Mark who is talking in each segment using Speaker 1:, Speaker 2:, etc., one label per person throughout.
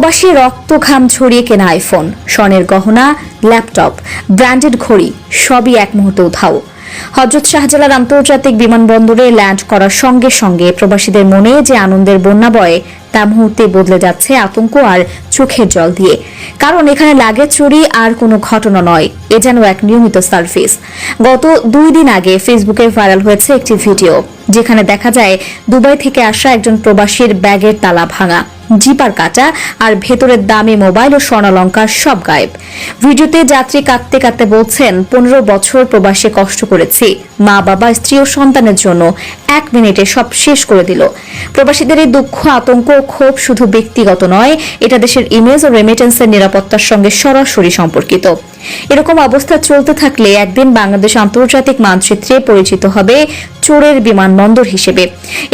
Speaker 1: প্রবাসী রক্ত ঘাম ছড়িয়ে কেনা আইফোন স্বর্ণের গহনা ল্যাপটপ ব্র্যান্ডেড ঘড়ি, সবই এক মুহূর্তে উধাও। হজরত শাহজালাল আন্তর্জাতিক বিমানবন্দরে ল্যান্ড করার সঙ্গে সঙ্গে প্রবাসীদের মনে যে আনন্দের বন্যা বয়, তা মুহূর্তে বদলে যাচ্ছে আতঙ্ক আর চোখের জল দিয়ে। কারণ এখানে লাগে চুরি আর কোনো ঘটনা নয়, এ যেন এক নিয়মিত সার্ভিস গত দুই দিন আগে ফেসবুকে ভাইরাল হয়েছে একটি ভিডিও যেখানে দেখা যায় দুবাই থেকে আসা একজন প্রবাসীর ব্যাগের তালা ভাঙা। জিপার কাটা আর ভেতরের দামি মোবাইল ও স্বর্ণালঙ্কার সব গায়েব। ভিডিওতে যাত্রী কাঁদতে কাঁদতে বলছেন, পনেরো বছর প্রবাসে কষ্ট করেছি। মা, বাবা, স্ত্রী ও সন্তানের জন্য এক মিনিটে সব শেষ করে দিল। প্রবাসীদের এই দুঃখ, আতঙ্ক ও ক্ষোভ শুধু ব্যক্তিগত নয়, এটা দেশের ইমেজ ও রেমিটেন্সের নিরাপত্তার সঙ্গে সরাসরি সম্পর্কিত। এরকম অবস্থা চলতে থাকলে একদিন বাংলাদেশ আন্তর্জাতিক মানচিত্রে পরিচিত হবে চোরের বিমানবন্দর হিসেবে।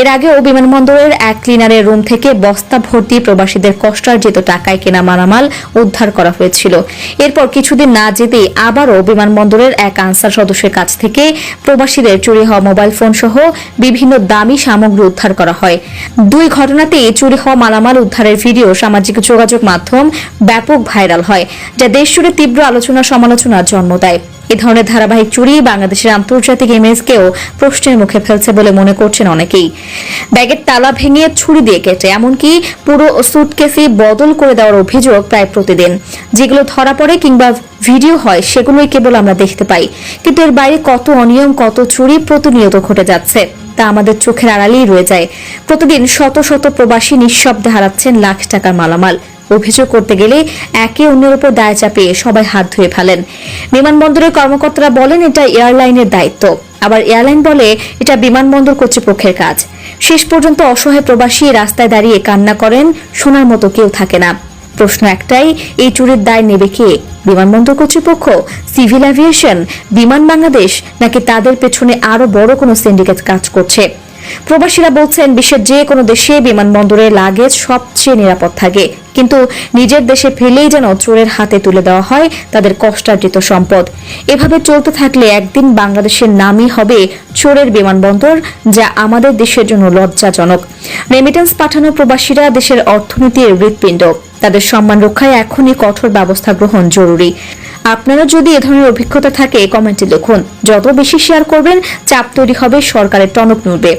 Speaker 1: এর আগেও বিমানবন্দরের এক ক্লিনারের রুম থেকে বস্তা ভর্তি প্রবাসীদের কষ্টার্জিত টাকায় কেনা মালামাল উদ্ধার করা হয়েছিল। এরপর কিছুদিন না যেতেই আবারও বিমানবন্দরের এক আনসার সদস্যের কাছ থেকে প্রবাসীদের চুরি হওয়া মোবাইল ফোন সহ বিভিন্ন দামি সামগ্রী উদ্ধার করা হয়। দুই ঘটনাতেই চুরি হওয়া মালামাল উদ্ধারের ভিডিও সামাজিক যোগাযোগ মাধ্যম ব্যাপক ভাইরাল হয়, যা দেশ জুড়ে তীব্র আলোচনা সমালোচনার জন্ম দেয়। এ ধরনের ধারাবাহিক চুরি বাংলাদেশের আন্তর্জাতিক ইমেজকেও প্রশ্নের মুখে ফেলছে বলে মনে করছেন অনেকেই। ব্যাগের তালা ভেঙে ছুরি দিয়ে কেটে, এমনকি পুরো সুটকেসই বদল করে দেওয়ার অভিযোগ প্রায় প্রতিদিন। যেগুলো ধরা পড়ে কিংবা ভিডিও হয়, সেগুলোই কেবল আমরা দেখতে পাই। কিন্তু এর বাইরে কত অনিয়ম, কত চুরি প্রতিনিয়ত ঘটে যাচ্ছে, তা আমাদের চোখের আড়ালেই রয়ে যায়। প্রতিদিন শত শত প্রবাসী নিঃশব্দে হারাচ্ছেন লাখ টাকার মালামাল। অভিযোগ করতে গেলে একে অন্যের উপর দায় চাপিয়ে সবাই হাত ধুয়ে ফেলেন। বিমানবন্দরের কর্মকর্তারা বলেন, এটা এয়ারলাইনের দায়িত্ব। আবার এয়ারলাইন বলে, এটা বিমানবন্দর কর্তৃপক্ষের কাজ। শেষ পর্যন্ত অসহায় প্রবাসী রাস্তায় দাঁড়িয়ে কান্না করেন, শোনার মতো কেউ থাকে না। প্রশ্ন একটাই, এই চুরির দায় নেবে কে? বিমানবন্দর কর্তৃপক্ষ, সিভিল অ্যাভিয়েশন বিমান বাংলাদেশ, নাকি তাদের পেছনে আরও বড় কোনো সিন্ডিকেট কাজ করছে? প্রবাসীরা বলছেন, বিশ্বের যে কোনো দেশে বিমানবন্দরে লাগেজ সবচেয়ে নিরাপদ থাকে। কিন্তু নিজের দেশে ফেলেই যেন চোরের হাতে তুলে দেওয়া হয় তাদের কষ্টার্জিত সম্পদ। এভাবে চলতে থাকলে একদিন বাংলাদেশের নামই হবে চোরের বিমানবন্দর, যা আমাদের দেশের জন্য লজ্জাজনক। রেমিটেন্স পাঠানো প্রবাসীরা দেশের অর্থনীতির হৃৎপিণ্ড। তাদের সম্মান রক্ষায় এখনই কঠোর ব্যবস্থা গ্রহণ জরুরি। আপনারা যদি এ ধরনের অভিজ্ঞতা থাকে, কমেন্টে লিখুন। যত বেশি শেয়ার করবেন, চাপ তৈরি হবে সরকারের টনক নড়বে।